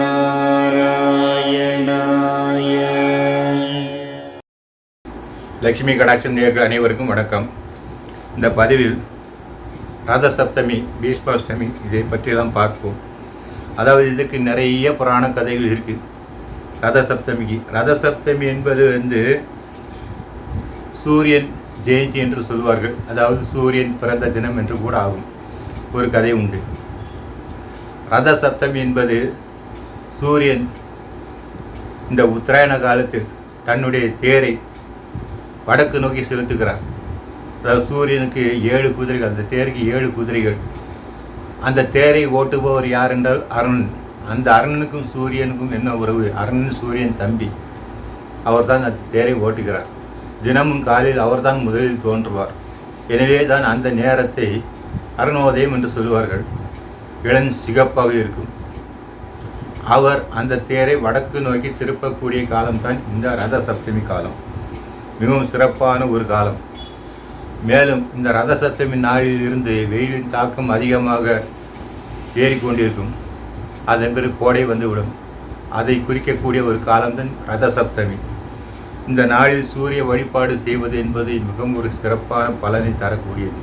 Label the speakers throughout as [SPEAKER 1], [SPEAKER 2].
[SPEAKER 1] நாராயணாய
[SPEAKER 2] லட்சுமி கடாட்சம் நேர்கள் அனைவருக்கும் வணக்கம். இந்த பதிவில் ரத சப்தமி பீஷ்மாஷ்டமி இதை பற்றியெல்லாம் பார்ப்போம். அதாவது இதுக்கு நிறைய புராண கதைகள் இருக்குது ரத சப்தமிக்கு ரத சப்தமி என்பது வந்து சூரியன் ஜெயந்தி என்று சொல்வார்கள். அதாவது சூரியன் பிறந்த தினம் என்று கூட ஆகும். ஒரு கதை உண்டு. ரத சத்தம் என்பது சூரியன் இந்த உத்தராயண காலத்தில் தன்னுடைய தேரை வடக்கு நோக்கி செலுத்துகிறார். அதாவது சூரியனுக்கு ஏழு குதிரைகள் அந்த தேருக்கு ஏழு குதிரைகள். அந்த தேரை ஓட்டுபவர் யார் என்றால் அருணன். அந்த அருணனுக்கும் சூரியனுக்கும் என்ன உறவு? அருணன் சூரியன் தம்பி. அவர்தான் அந்த தேரை ஓட்டுகிறார். தினமும் காலையில் அவர்தான் முதலில் தோன்றுவார். எனவே தான் அந்த நேரத்தை அருணோதயம் என்று சொல்லுவார்கள். இளம் சிகப்பாக இருக்கும். அவர் அந்த தேரை வடக்கு நோக்கி திருப்பக்கூடிய காலம்தான் இந்த ரத சப்தமி காலம். மிகவும் சிறப்பான ஒரு காலம். மேலும் இந்த ரத சப்தமி நாளிலிருந்து வெயிலின் தாக்கம் அதிகமாக ஏறிக்கொண்டிருக்கும். அதன் பிறகு கோடை வந்துவிடும். அதை குறிக்கக்கூடிய ஒரு காலம்தான் ரத சப்தமி இந்த நாளில் சூரிய வழிபாடு செய்வது என்பது மிகவும் ஒரு சிறப்பான பலனை தரக்கூடியது.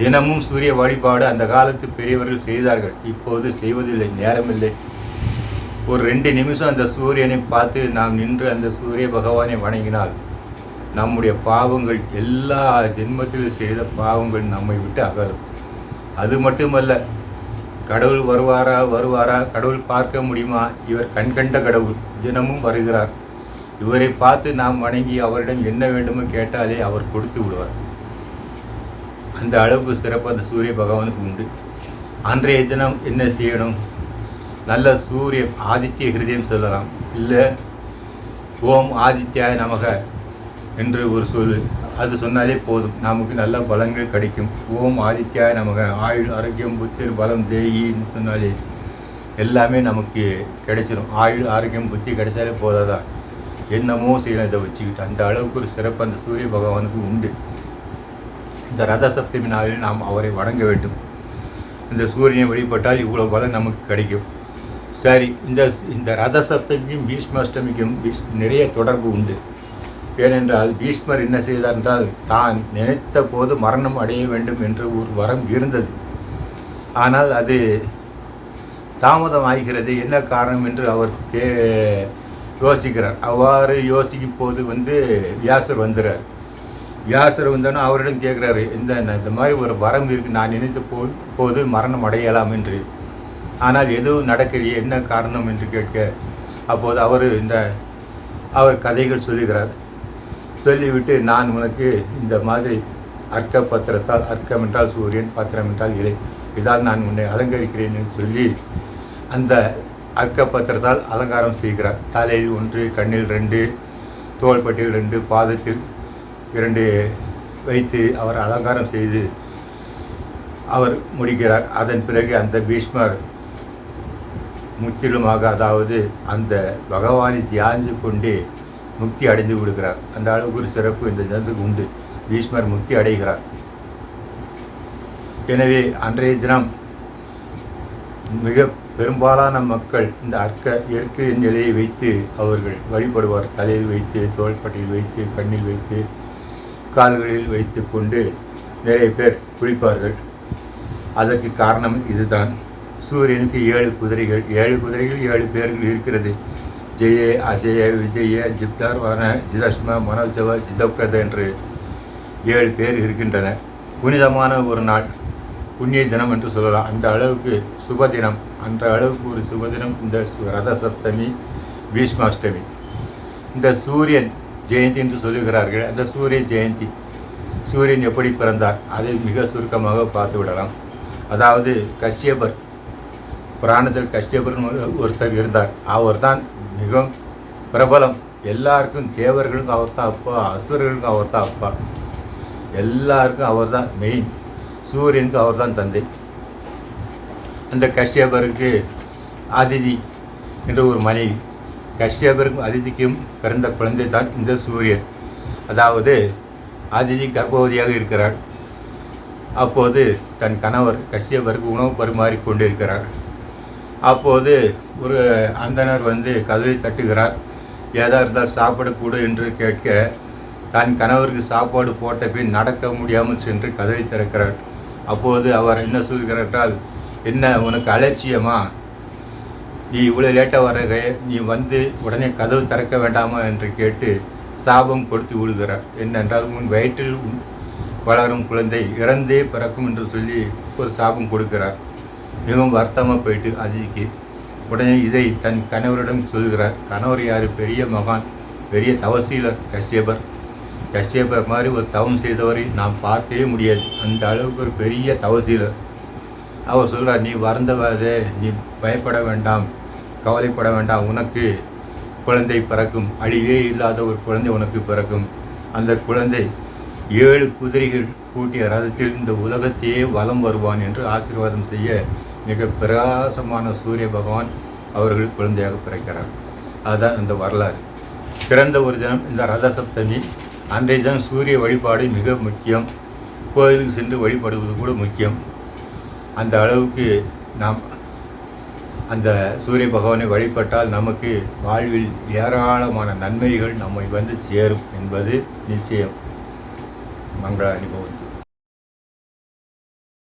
[SPEAKER 2] தினமும் சூரிய வழிபாடு அந்த காலத்து பெரியவர்கள் செய்தார்கள். இப்போது செய்வதில்லை நேரமில்லை. ஒரு ரெண்டு நிமிஷம் அந்த சூரியனை பார்த்து நாம் நின்று அந்த சூரிய பகவானை வணங்கினால் நம்முடைய பாவங்கள் எல்லா ஜென்மத்தில் செய்த பாவங்கள் நம்மை விட்டு அகலும். அது மட்டுமல்ல கடவுள் வருவாரா வருவாரா கடவுள் பார்க்க முடியுமா? இவர் கண்கண்ட கடவுள் தினமும் வருகிறார். இவரை பார்த்து நாம் வணங்கி அவரிடம் என்ன வேண்டுமோ கேட்டாலே அவர் கொடுத்து விடுவார். அந்த அளவுக்கு சிறப்பு அந்த சூரிய பகவானுக்கு உண்டு. அன்றைய தினம் என்ன செய்யணும்? நல்ல சூரிய ஆதித்ய ஹிருதயம் சொல்லலாம். இல்லை ஓம் ஆதித்யாய நமக என்று ஒரு சொல். அது சொன்னாலே போதும். நமக்கு நல்ல பலங்கள் கிடைக்கும். ஓம் ஆதித்யாய நமக. ஆயுள் ஆரோக்கியம் புத்தி பலம் தேகின்னு சொன்னாலே எல்லாமே நமக்கு கிடைச்சிடும் ஆயுள் ஆரோக்கியம் புத்தி கிடைச்சாலே போதாதான் என்னமோ செய்யலாம் இதை வச்சுக்கிட்டு. அந்த அளவுக்கு ஒரு சிறப்பு அந்த சூரிய பகவானுக்கு உண்டு. இந்த ரத சப்தமி நாளில் நாம் அவரை வணங்க வேண்டும். இந்த சூரியனை வழிபட்டால் இவ்வளோ பலன் நமக்கு கிடைக்கும். சரி இந்த இந்த ரத சப்தமிக்கும் பீஷ்மாஷ்டமிக்கும் பீஷ் நிறைய தொடர்பு உண்டு. ஏனென்றால் பீஷ்மர் என்ன செய்தார் என்றால் தான் நினைத்த போது மரணம் அடைய வேண்டும் என்று ஒரு வரம் இருந்தது. ஆனால் அது தாமதம் ஆகிறது. என்ன காரணம் என்று அவர் கே யோசிக்கிறார். அவ்வாறு யோசிக்கும் போது வந்து வியாசர் வந்துறார். வியாசர் வந்தோன்னா அவரிடம் கேட்குறாரு இந்த இந்த மாதிரி ஒரு வரம் இருக்குது நான் நினைத்த போ போது மரணம் அடையலாம் என்று. ஆனால் எதுவும் நடக்கலையே என்ன காரணம் என்று கேட்க அப்போது அவர் இந்த அவர் கதைகள் சொல்லுகிறார். சொல்லிவிட்டு நான் உனக்கு இந்த மாதிரி அர்க்க பத்திரத்தால் அர்க்கம் என்றால் சூரியன் பத்திரம் என்றால் இலை இதால் நான் உன்னை அலங்கரிக்கிறேன் என்று சொல்லி அந்த அர்க்க பத்திரத்தால் அலங்காரம் செய்கிறார். தலையில் ஒன்று கண்ணில் ரெண்டு தோள்பட்டியில் ரெண்டு பாதத்தில் இரண்டு வைத்து அவர் அலங்காரம் செய்து அவர் முடிக்கிறார். அதன் பிறகு அந்த பீஷ்மர் முற்றிலுமாக அதாவது அந்த பகவானை தியானித்து கொண்டே முக்தி அடைந்து விடுகிறார். அந்த அளவுக்கு ஒரு சிறப்பு இந்த தினத்துக்கு உண்டு. பீஷ்மர் முக்தி அடைகிறார். எனவே அன்றைய தினம் மிக பெரும்பாலான மக்கள் இந்த அர்க்க இயற்கை நிலையை வைத்து அவர்கள் வழிபடுவார். தலையில் வைத்து தோள்பட்டியில் வைத்து கண்ணில் வைத்து கால்களில் வைத்து கொண்டு நிறைய பேர் குளிப்பார்கள். அதற்கு காரணம் இதுதான். சூரியனுக்கு ஏழு குதிரைகள் ஏழு குதிரைகள் ஏழு பேர்கள் இருக்கிறது. ஜெய அஜய விஜய ஜிப்தார்வான ஜிதஷ்ம மனோஜவ ஜிதப்ரத என்று ஏழு பேர் இருக்கின்றன புனிதமான ஒரு நாள் புண்ணிய தினம் என்று சொல்லலாம். அந்த அளவுக்கு சுப தினம். அந்த அளவுக்கு ஒரு சுப தினம் இந்த சு- ரத சப்தமி பீஷ்மாஷ்டமி. இந்த சூரியன் ஜெயந்தி என்று சொல்லுகிறார்கள். அந்த சூரிய ஜெயந்தி சூரியன் எப்படி பிறந்தார் அதை மிக சுருக்கமாக பார்த்து விடலாம். அதாவது கஷ்யபர் புராணத்தில் கஷ்யபர் ஒரு- ஒருத்தர் இருந்தார். அவர் தான் மிகவும் பிரபலம். எல்லாருக்கும் தேவர்களுக்கும் அவர் தான் அப்பா அசுரர்களுக்கும் அவர் தான் அப்பா. எல்லாருக்கும் அவர் தான் மெயின் சூரியனுக்கு அவர் தான் தந்தை. அந்த கஷ்யபருக்கு அதிதி என்ற ஒரு மனைவி. கஷ்யபருக்கும் அதிதிக்கும் பிறந்த குழந்தை தான் இந்த சூரியன். அதாவது அதிதி கர்ப்பவதியாக இருக்கிறாள். அப்போது தன் கணவர் கஷ்யபருக்கு உணவு பரிமாறி கொண்டிருக்கிறார். அப்போது ஒரு அந்தணர் வந்து கதவை தட்டுகிறார். ஏதா இருந்தால் சாப்பிடக்கூடு என்று கேட்க தன் கணவருக்கு சாப்பாடு போட்ட பின் நடக்க முடியாமல் சென்று கதவை திறக்கிறார். அப்போது அவர் என்ன சொல்கிறார் என்றால் என்ன உனக்கு அலட்சியமா? நீ இவ்வளோ லேட்டாக வர்ற நீ வந்து உடனே கதவு திறக்க வேண்டாமா என்று கேட்டு சாபம் கொடுத்து விடுகிறார் என்னென்றால் உன் வயிற்றில் வளரும் குழந்தை இறந்தே பிறக்கும் என்று சொல்லி ஒரு சாபம் கொடுக்கிறார். மிகவும் வருத்தமாக போயிட்டு அஜிக்கு. உடனே இதை தன் கணவரிடம் சொல்கிறார். கணவர் யார்? பெரிய மகான் பெரிய தவசீலர் கஷ்யபர். கஷ்யபர் மாதிரி ஒரு தவம் செய்தவரை நாம் பார்க்கவே முடியாது. அந்த அளவுக்கு ஒரு பெரிய தவசீலர். அவர் சொல்கிறார் நீ வருந்தவாதே நீ பயப்பட வேண்டாம். கவலைப்பட வேண்டாம் உனக்கு குழந்தை பிறக்கும். அழிவே இல்லாத ஒரு குழந்தை உனக்கு பிறக்கும். அந்த குழந்தை ஏழு குதிரைகள் கூட்டிய ரதத்தில் இந்த உலகத்தையே வலம் வருவான் என்று ஆசீர்வாதம் செய்ய மிக பிரகாசமான சூரிய பகவான் அவர்கள் குழந்தையாக பிறக்கிறார். அதுதான் அந்த வரலாறு. பிறந்த ஒரு தினம் இந்த ரத சப்தமி அன்றைய தினம் சூரிய வழிபாடு மிக முக்கியம். கோயிலுக்கு சென்று வழிபடுவது கூட முக்கியம். அந்த அளவுக்கு நாம் அந்த சூரிய பகவானை வழிபட்டால் நமக்கு வாழ்வில் ஏராளமான நன்மைகள் நம்மை வந்து சேரும் என்பது நிச்சயம். மங்கள அனுபவம்.